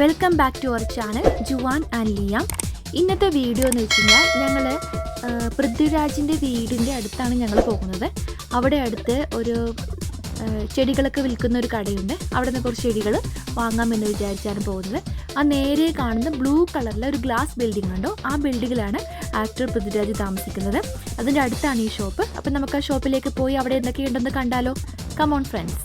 Welcome back to our channel Juan and Liya ഇന്നത്തെ video എന്ന് വെച്ച് കഴിഞ്ഞാൽ ഞങ്ങൾ പൃഥ്വിരാജിന്റെ വീടിന്റെ അടുത്താണ് ഞങ്ങൾ പോകുന്നത്. അവിടെ അടുത്ത് ഒരു ചെടികളൊക്കെ വിൽക്കുന്ന ഒരു കടയുണ്ട്. അവിടെ നിന്ന് കുറച്ച് ചെടികൾ വാങ്ങാമെന്ന് വിചാരിച്ചാണ് പോകുന്നത്. ആ നേരെ കാണുന്ന ബ്ലൂ കളറിലെ ഒരു ഗ്ലാസ് ബിൽഡിംഗ് ഉണ്ടോ? ആ ബിൽഡിങ്ങിലാണ് ആക്ടർ പൃഥ്വിരാജ് താമസിക്കുന്നത്. അതിന്റെ അടുത്താണ് ഈ ഷോപ്പ് അപ്പം നമുക്ക് ആ ഷോപ്പിലേക്ക് പോയി അവിടെ എന്തൊക്കെയുണ്ടെന്ന് കണ്ടാലോ? Come on friends